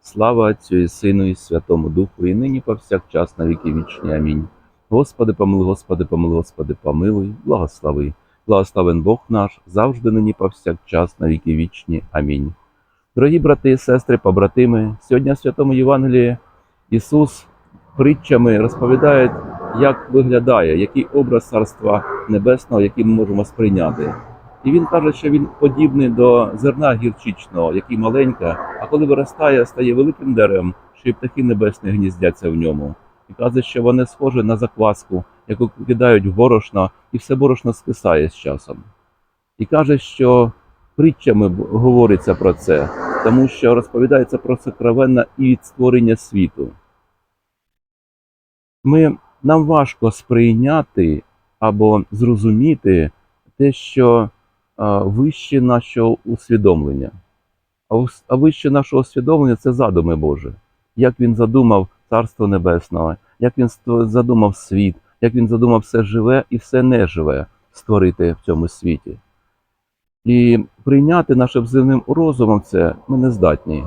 Слава Отцю і Сину, і Святому Духу, і нині повсякчас на віки вічні. Амінь. Господи, помилуй, Господи, помилуй, Господи, помилуй, благослови. Благословен Бог наш, завжди нині повсякчас на віки вічні. Амінь. Дорогі брати і сестри, побратими, сьогодні в Святому Євангелії Ісус притчами розповідає, як виглядає, який образ Царства Небесного, який ми можемо сприйняти. І він каже, що він подібний до зерна гірчичного, який маленьке, а коли виростає, стає великим деревом, що й птахи небесні гніздяться в ньому. І каже, що вони схожі на закваску, яку кидають в борошно, і все борошно скисає з часом. І каже, що притчами говориться про це, тому що розповідається про сокровенне і від створення світу. Ми, нам важко сприйняти або зрозуміти те, що вище нашого усвідомлення. А, вище нашого усвідомлення це задуми Божі. Як він задумав Царство Небесного, як він задумав світ, як він задумав все живе і все неживе створити в цьому світі. І прийняти нашим земним розумом це ми не здатні.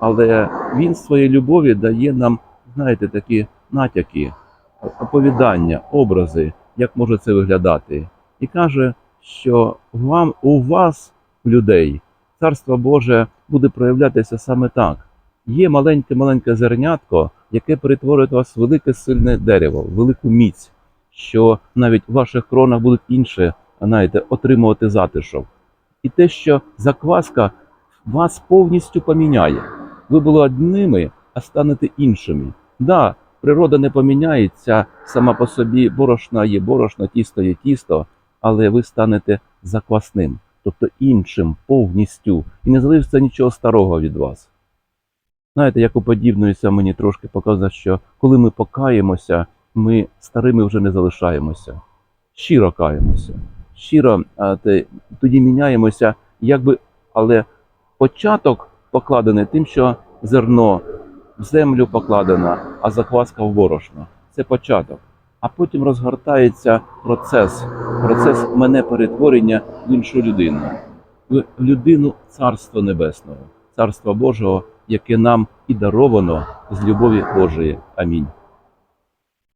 Але він своєї любові дає нам, знаєте, такі натяки, оповідання, образи, як може це виглядати. І каже, що вам, у вас, людей, Царство Боже буде проявлятися саме так. Є маленьке-маленьке зернятко, яке перетворить вас в велике сильне дерево, велику міць, що навіть в ваших кронах будуть інше, знаєте, отримувати затишок. І те, що закваска вас повністю поміняє. Ви були одними, а станете іншими. Да, природа не поміняється сама по собі, борошна є борошно, тісто є тісто, але ви станете заквасним, тобто іншим повністю, і не залишиться нічого старого від вас. Знаєте, як уподібнується мені трошки показує, що коли ми покаємося, ми старими вже не залишаємося. Щиро каємося. Щиро тоді міняємося, якби, але початок покладений тим, що зерно в землю покладено, а закваска в борошно. Це початок. А потім розгортається процес, процес мене перетворення в іншу людину, в людину Царства Небесного, Царства Божого, яке нам і даровано з любові Божої. Амінь.